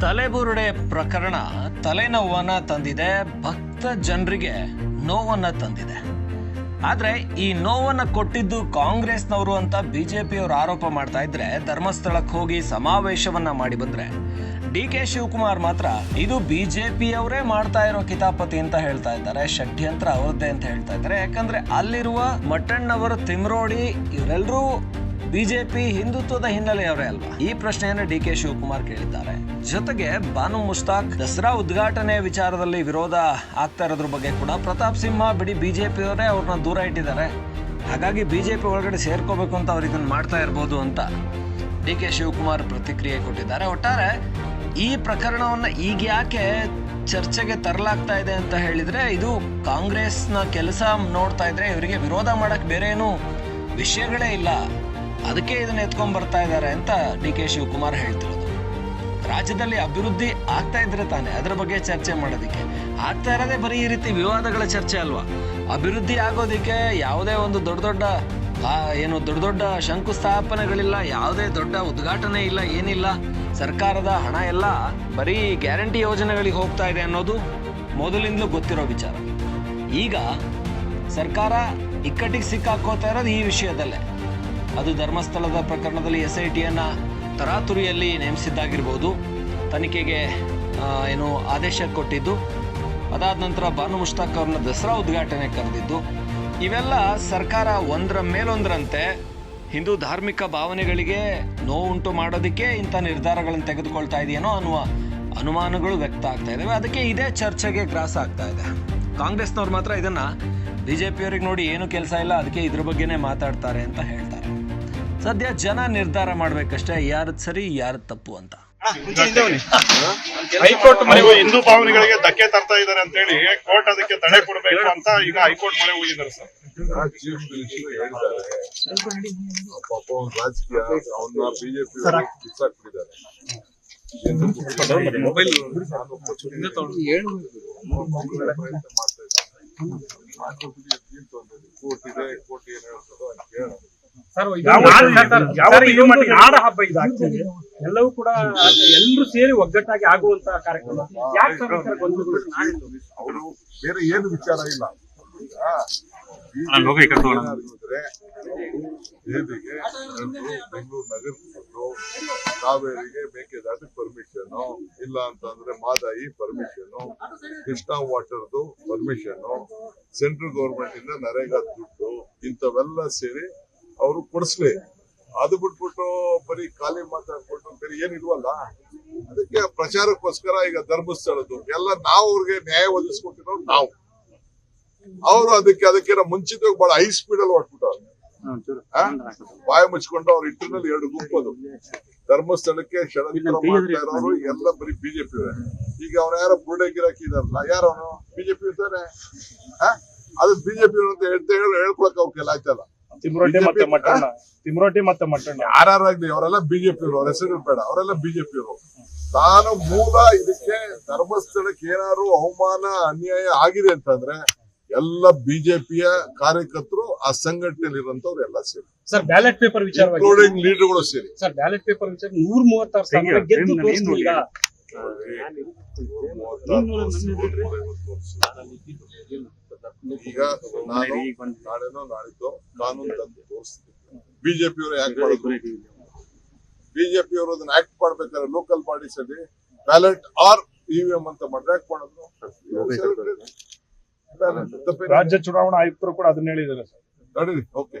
ತಲೆಬುರುಡೆ ಪ್ರಕರಣ ತಲೆನೋವನ್ನ ತಂದಿದೆ, ಭಕ್ತ ಜನರಿಗೆ ನೋವನ್ನ ತಂದಿದೆ. ಆದ್ರೆ ಈ ನೋವನ್ನ ಕೊಟ್ಟಿದ್ದು ಕಾಂಗ್ರೆಸ್ನವರು ಅಂತ ಬಿಜೆಪಿಯವರು ಆರೋಪ ಮಾಡ್ತಾ ಇದ್ರೆ ಧರ್ಮಸ್ಥಳಕ್ಕೆ ಹೋಗಿ ಸಮಾವೇಶವನ್ನ ಮಾಡಿ ಬಂದ್ರೆ ಡಿ ಕೆ ಶಿವಕುಮಾರ್ ಮಾತ್ರ ಇದು ಬಿಜೆಪಿಯವರೇ ಮಾಡ್ತಾ ಇರೋ ಕಿತಾಪತಿ ಅಂತ ಹೇಳ್ತಾ ಇದ್ದಾರೆ, ಷಡ್ಯಂತ್ರ ಅವರದ್ದೇ ಅಂತ ಹೇಳ್ತಾ ಇದ್ದಾರೆ. ಯಾಕಂದ್ರೆ ಅಲ್ಲಿರುವ ಮಟ್ಟಣ್ಣವರು ತಿಮ್ರೋಡಿ ಇವರೆಲ್ಲರೂ ಬಿಜೆಪಿ ಹಿಂದುತ್ವದ ಹಿನ್ನೆಲೆಯವರೇ ಅಲ್ವಾ? ಈ ಪ್ರಶ್ನೆಯನ್ನು ಡಿ ಕೆ ಶಿವಕುಮಾರ್ ಕೇಳಿದ್ದಾರೆ. ಜೊತೆಗೆ ಬಾನು ಮುಸ್ತಾಕ್ ದಸರಾ ಉದ್ಘಾಟನೆ ವಿಚಾರದಲ್ಲಿ ವಿರೋಧ ಆಗ್ತಾ ಇರೋದ್ರ ಬಗ್ಗೆ ಕೂಡ ಪ್ರತಾಪ್ ಸಿಂಹ ಬಿಡಿ ಬಿಜೆಪಿಯವರೇ ಅವ್ರನ್ನ ದೂರ ಇಟ್ಟಿದ್ದಾರೆ. ಹಾಗಾಗಿ ಬಿಜೆಪಿ ಒಳಗಡೆ ಸೇರ್ಕೋಬೇಕು ಅಂತ ಅವ್ರು ಇದನ್ನ ಮಾಡ್ತಾ ಇರ್ಬೋದು ಅಂತ ಡಿ ಕೆ ಶಿವಕುಮಾರ್ ಪ್ರತಿಕ್ರಿಯೆ ಕೊಟ್ಟಿದ್ದಾರೆ. ಒಟ್ಟಾರೆ ಈ ಪ್ರಕರಣವನ್ನು ಈಗ ಯಾಕೆ ಚರ್ಚೆಗೆ ತರಲಾಗ್ತಾ ಇದೆ ಅಂತ ಹೇಳಿದ್ರೆ, ಇದು ಕಾಂಗ್ರೆಸ್ನ ಕೆಲಸ ನೋಡ್ತಾ ಇದ್ರೆ, ಇವರಿಗೆ ವಿರೋಧ ಮಾಡಕ್ ಬೇರೆ ಏನು ವಿಷಯಗಳೇ ಇಲ್ಲ. ಅದಕ್ಕೆ ಇದನ್ನ ಎತ್ಕೊಂಡ್ ಬರ್ತಾ ಇದ್ದಾರೆ ಅಂತ ಡಿ ಕೆ ಶಿವಕುಮಾರ್ ಹೇಳ್ತಿರೋದು. ರಾಜ್ಯದಲ್ಲಿ ಅಭಿವೃದ್ಧಿ ಆಗ್ತಾ ಇದ್ರೆ ತಾನೆ ಅದರ ಬಗ್ಗೆ ಚರ್ಚೆ ಮಾಡೋದಕ್ಕೆ. ಆಗ್ತಾ ಇರೋದೇ ಬರೀ ಈ ರೀತಿ ವಿವಾದಗಳ ಚರ್ಚೆ ಅಲ್ವಾ? ಅಭಿವೃದ್ಧಿ ಆಗೋದಕ್ಕೆ ಯಾವುದೇ ಒಂದು ದೊಡ್ಡ ದೊಡ್ಡ ಏನು ದೊಡ್ಡ ದೊಡ್ಡ ಶಂಕುಸ್ಥಾಪನೆಗಳಿಲ್ಲ, ಯಾವುದೇ ದೊಡ್ಡ ಉದ್ಘಾಟನೆ ಇಲ್ಲ, ಏನಿಲ್ಲ. ಸರ್ಕಾರದ ಹಣ ಎಲ್ಲ ಬರೀ ಗ್ಯಾರಂಟಿ ಯೋಜನೆಗಳಿಗೆ ಹೋಗ್ತಾ ಇದೆ ಅನ್ನೋದು ಮೊದಲಿಂದಲೂ ಗೊತ್ತಿರೋ ವಿಚಾರ. ಈಗ ಸರ್ಕಾರ ಇಕ್ಕಟ್ಟಿಗೆ ಸಿಕ್ಕಾಕೋತಾ ಇರೋದು ಈ ವಿಷಯದಲ್ಲೇ. ಅದು ಧರ್ಮಸ್ಥಳದ ಪ್ರಕರಣದಲ್ಲಿ ಎಸ್ ಐ ಟಿಯನ್ನು ತರಾತುರಿಯಲ್ಲಿ ನೇಮಿಸಿದ್ದಾಗಿರ್ಬೋದು. ತನಿಖೆಗೆ ಏನು ಆದೇಶ ಕೊಟ್ಟಿದ್ದು. ಅದಾದ ನಂತರ ಬಾನು ಮುಷ್ತಾಕ್ ಅವ್ರನ್ನ ದಸರಾ ಉದ್ಘಾಟನೆ ಕರೆದಿದ್ದು. ಇವೆಲ್ಲ ಸರ್ಕಾರ ಒಂದರ ಮೇಲೊಂದರಂತೆ ಹಿಂದೂ ಧಾರ್ಮಿಕ ಭಾವನೆಗಳಿಗೆ ನೋವುಂಟು ಮಾಡೋದಕ್ಕೆ ಇಂಥ ನಿರ್ಧಾರಗಳನ್ನು ತೆಗೆದುಕೊಳ್ತಾ ಇದೆಯೇನೋ ಅನ್ನುವ ಅನುಮಾನಗಳು ವ್ಯಕ್ತ ಆಗ್ತಾ ಇದ್ದಾವೆ ಅದಕ್ಕೆ ಇದೇ ಚರ್ಚೆಗೆ ಗ್ರಾಸ ಆಗ್ತಾ ಇದೆ. ಕಾಂಗ್ರೆಸ್ನವ್ರು ಮಾತ್ರ ಇದನ್ನ ಬಿಜೆಪಿಯವ್ರಿಗೆ ನೋಡಿ ಏನು ಕೆಲಸ ಇಲ್ಲ, ಅದಕ್ಕೆ ಇದ್ರ ಬಗ್ಗೆನೇ ಮಾತಾಡ್ತಾರೆ ಅಂತ ಹೇಳ್ತಾರೆ ಸದ್ಯ ಜನ ನಿರ್ಧಾರ ಮಾಡ್ಬೇಕಷ್ಟೇ ಯಾರದ್ ಸರಿ ಯಾರದ್ ತಪ್ಪು ಅಂತ. ಹೈಕೋರ್ಟ್ ಮನೆ ಹಿಂದೂ. ಭಾವನೆಗಳಿಗೆ ಧಕ್ಕೆ ತರ್ತಾ ಇದ್ದಾರೆ ಅಂತ ಹೇಳಿ ಕೋರ್ಟ್ ಅದಕ್ಕೆ ತಡೆ ಕೊಡಬೇಕು ಅಂತ ಈಗ ಹೈಕೋರ್ಟ್ ಮೊರೆ ಹೋಗಿದ್ದಾರೆ ಸರ್. ಚೀಫ್ ಮಿನಿಸ್ಟರ್ ಹೇಳಿದ್ದಾರೆ ಪಾಪ ರಾಜಕೀಯ ಅವನ್ನ ಬಿಜೆಪಿ ಬಿಸಾಕ್ಬಿಟ್ಟಿದ್ದಾರೆ ಪ್ರಯತ್ನ ಮಾಡ್ತಾ ಇದ್ದಾರೆ ಕೋರ್ಟ್ ಇದೆ ಕೋರ್ಟ್ ಏನ್ ಹೇಳ್ತದೋ ಅಂತ ನಾಡ ಹಬ್ಬ ಇದಾಗ್ತದೆ ಎಲ್ಲವೂ ಕೂಡ ಎಲ್ಲರೂ ಸೇರಿ ಒಗ್ಗಟ್ಟಾಗಿ ಆಗುವಂತ ಕಾರ್ಯಕ್ರಮ. ಯಾಕೆ ಅವರು ಬೇರೆ ಏನು ವಿಚಾರ ಇಲ್ಲ. ಬೆಂಗಳೂರು ನಗರ ಕೊಟ್ಟು ಕಾವೇರಿಗೆ ಮೇಕೆದಾಟು ಪರ್ಮಿಷನ್ ಇಲ್ಲ ಅಂತಂದ್ರೆ ಮಾದಾಯಿ ಪರ್ಮಿಷನ್ ಕೃಷ್ಣಾ ವಾಟರ್ದು ಪರ್ಮಿಷನ್ ಸೆಂಟ್ರಲ್ ಗೌರ್ಮೆಂಟ್ ಇಂದ ನರೇಗಾ ದುಡ್ಡು ಇಂಥವೆಲ್ಲ ಸೇರಿ ಅವರು ಕೊಡಿಸ್ಲಿ. ಅದು ಬಿಟ್ಬಿಟ್ಟು ಬರೀ ಖಾಲಿ ಮಾತಾಡ್ಬಿಟ್ಟು ಬೇರೆ ಏನಿಲ್ವಲ್ಲ ಅದಕ್ಕೆ ಪ್ರಚಾರಕ್ಕೋಸ್ಕರ ಈಗ ಧರ್ಮಸ್ಥಳದ್ದು. ಎಲ್ಲ ನಾವು ಅವ್ರಿಗೆ ನ್ಯಾಯ ಒದಗಿಸ್ಕೊಟ್ಟಿರೋರು ನಾವು. ಅವರು ಅದಕ್ಕೆ ಅದಕ್ಕಿಂತ ಮುಂಚಿತವಾಗಿ ಬಹಳ ಹೈ ಸ್ಪೀಡ್ ಅಲ್ಲಿ ಹೊಟ್ಬಿಟ್ಟವ್ರು ಆ? ಬಾಯ ಮುಚ್ಕೊಂಡು ಅವ್ರ ಇಟ್ಟಿನಲ್ಲಿ ಎರಡು ಗುಂಪದು ಧರ್ಮಸ್ಥಳಕ್ಕೆ ಷಡಂತ್ರ ಮಾಡ್ತಾ ಇರೋರು ಎಲ್ಲ ಬರೀ ಬಿಜೆಪಿ ಈಗ ಅವ್ರ ಯಾರೋ ಬುರುಡೆ ಗಿರಾಕಿ ಇದಾರಲ್ಲ ಯಾರು ಅವನು? ಬಿಜೆಪಿ ಇರ್ತಾನೆ ಅದು ಬಿಜೆಪಿ ಅಂತ ಹೇಳ್ತಾ ಹೇಳಿ ಹೇಳ್ಕೊಳಕ್ ಅವ್ಕೆಲ್ಲ ಆಯ್ತಲ್ಲ. ತಿಮ್ರೋಟಿ ಮತ್ತೆ ಮಟ್ಟಣ್ಣ. ತಿಮ್ರೋಟಿ ಮತ್ತೆ ಮಟ್ಟಣ್ಣ. ಯಾರಾಗ್ಲಿ ಅವರೆಲ್ಲ ಬಿಜೆಪಿ ಅವ್ರ ಹೆಸರು ಬೇಡ ಅವರೆಲ್ಲ ಬಿಜೆಪಿ ಅವರು ತಾನು ಮೂಲ ಇದಕ್ಕೆ ಧರ್ಮಸ್ಥಳಕ್ಕೆ ಏನಾದ್ರು ಅವಮಾನ ಅನ್ಯಾಯ ಆಗಿದೆ ಅಂತಂದ್ರೆ ಎಲ್ಲ ಬಿಜೆಪಿಯ ಕಾರ್ಯಕರ್ತರು ಆ ಸಂಘಟನೆಯಲ್ಲಿ ಇರುವಂತವ್ರು ಎಲ್ಲ ಸೇರಿ. ಸರ್ ಬ್ಯಾಲೆಟ್ ಪೇಪರ್ ವಿಚಾರ ಇನ್ಕ್ಲೂಡಿಂಗ್ ಲೀಡರ್ಗಳು ಸೇರಿ. ಸರ್ ಬ್ಯಾಲೆಟ್ ಪೇಪರ್ ವಿಚಾರ ನೂರ ಮೂವತ್ತಾರು ಸಾವಿರ ಗೆದ್ದು ತೋರಿಸ್ತು ಈಗ ನಾನು ನಾಳೆನೋ ನಾಳಿದ್ದು ಕಾನೂನು ತಂದು ತೋರಿಸ್ತೀನಿ ಬಿಜೆಪಿ ಅವರು ಯಾಕೆ ಮಾಡಿದ್ರು ಬಿಜೆಪಿ ಅವರು ಅದನ್ನ ಆಕ್ಟ್ ಮಾಡ್ಬೇಕಾದ್ರೆ ಲೋಕಲ್ ಬಾಡೀಸ್ ಅಲ್ಲಿ ಬ್ಯಾಲೆಟ್ ಆರ್ ಇವಿಎಂ ಅಂತ ಮಾಡಿದ್ರೆ ಆಕ್ಟ್ ಮಾಡಿದ್ರು ರಾಜ್ಯ ಚುನಾವಣಾ ಆಯುಕ್ತರು ಕೂಡ ಅದನ್ನ ಹೇಳಿದ್ದಾರೆ ಸರ್. ನಡೀರಿ ಓಕೆ